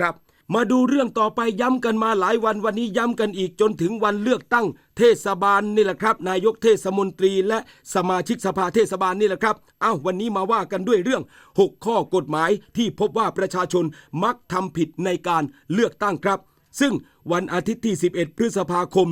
ครับ มาดูเรื่องต่อไปย้ำกันมาหลายวันวันนี้ย้ำกันอีกจนถึงวันเลือกตั้ง เทศบาลนี่แหละครับ นายกเทศมนตรีและสมาชิกสภาเทศบาลนี่แหละครับอ้าววันนี้มาว่ากันด้วยเรื่อง 6 ข้อกฎหมายที่พบว่าประชาชนมักทำผิดในการเลือกตั้งครับ ซึ่งวันอาทิตย์ที่ 11 พฤษภาคม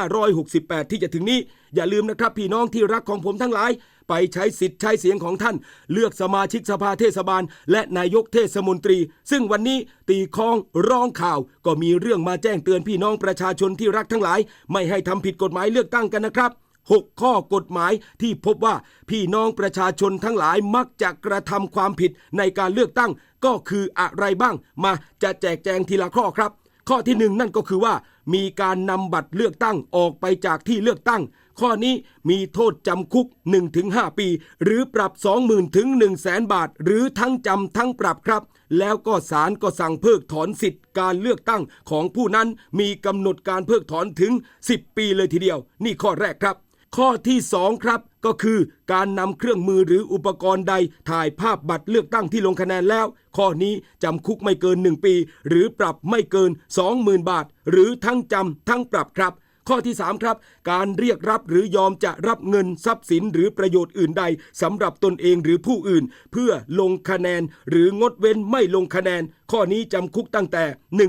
2568 ที่จะถึงนี้ อย่าลืมนะครับพี่น้องที่รักของผมทั้งหลาย ไปใช้สิทธิ์ใช้เสียงของท่าน เลือกสมาชิกสภาเทศบาล และนายกเทศมนตรี ซึ่งวันนี้ตีคองร้องข่าว ก็มีเรื่องมาแจ้งเตือนพี่น้องประชาชนที่รักทั้งหลาย ไม่ให้ทำผิดกฎหมายเลือกตั้งกันนะครับ 6 ข้อกฎหมายที่พบว่าพี่น้องประชาชนทั้งหลายมักจะกระทำความผิดในการเลือกตั้ง ก็คืออะไรบ้างมาจะแจกแจงทีละข้อครับ ข้อที่หนึ่งนั่นก็คือว่า มีการนำบัตรเลือกตั้งออกไปจากที่เลือกตั้ง ข้อนี้มีโทษจำคุก 1-5 ปี หรือปรับ 20,000ถึง1 0 0 0 0 0บาท หรือทั้งจำทั้งปรับครับ แล้วก็ศาลก็สั่งเพิกถอนสิทธิ์การเลือกตั้งของผู้นั้นมีกำหนดการเพิกถอนถึง 10 ปีเลยทีเดียว นี่ข้อแรกครับ ข้อที่ 2 ครับ ก็คือการนำเครื่องมือหรืออุปกรณ์ใดถ่ายภาพบัตรเลือกตั้งที่ลงคะแนนแล้ว ข้อนี้จำคุกไม่เกิน 1 ปี หรือปรับไม่เกิน 20,000 บาท หรือทั้งจำทั้งปรับครับข้อที่ 3 ครับ การเรียกรับหรือยอมจะรับเงินทรัพย์สินหรือประโยชน์อื่นใดสำหรับตนเองหรือผู้อื่น เพื่อลงคะแนนหรืองดเว้นไม่ลงคะแนน ข้อนี้จำคุกตั้งแต่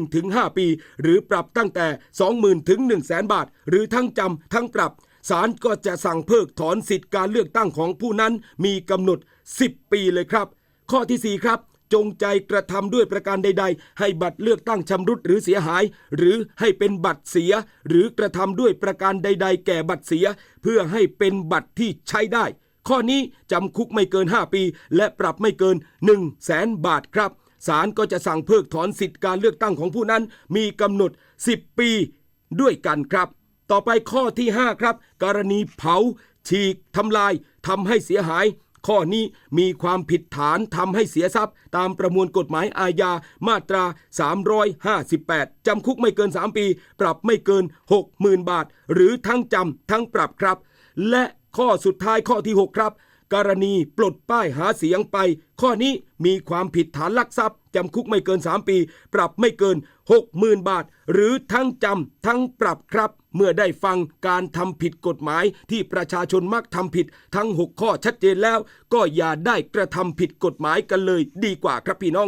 1-5 ปี หรือปรับตั้งแต่ 20,000ถึง1 0 0 0 0 0บาท หรือทั้งจำทั้งปรับ ศาลก็จะสั่งเพิกถอนสิทธิการเลือกตั้งของผู้นั้นมีกำหนด 10 ปีเลยครับ ข้อทีสี่4 ครับ จงใจกระทำด้วยประการใด ๆ ให้บัตรเลือกตั้งชำรุดหรือเสียหาย หรือให้เป็นบัตรเสีย หรือกระทำด้วยประการใด ๆ แก่บัตรเสีย เพื่อให้เป็นบัตรที่ใช้ได้ ข้อนี้จำคุกไม่เกิน 5 ปี และปรับไม่เกิน 1 0 0 0 0แสนบาทครับศาลก็จะสั่งเพิกถอนสิทธิการเลือกตั้งของผู้นั้น มีกำหนด 10 ปีด้วยกันครับ ต่อไปข้อที่ 5 ครับ กรณีเผา ฉีกทำลายทำให้เสียหาย ข้อนี้มีความผิดฐานทำให้เสียทรัพย์ ตามประมวลกฎหมายอาญามาตรา 358 จำคุกไม่เกิน 3 ปี ปรับไม่เกิน 60,000 บาท หรือทั้งจำทั้งปรับครับ และข้อสุดท้ายข้อที่ 6 ครับ กรณีปลดป้ายหาเสียงไป ข้อนี้มีความผิดฐานลักทรัพย์ จำคุกไม่เกิน 3 ปี ปรับไม่เกิน 60,000 บาท หรือทั้งจำทั้งปรับครับ เมื่อได้ฟังการทำผิดกฎหมายที่ประชาชนมักทำผิด ทั้ง 6 ข้อชัดเจนแล้ว ก็อย่าได้กระทำผิดกฎหมายกันเลย ดีกว่าครับพี่น้อง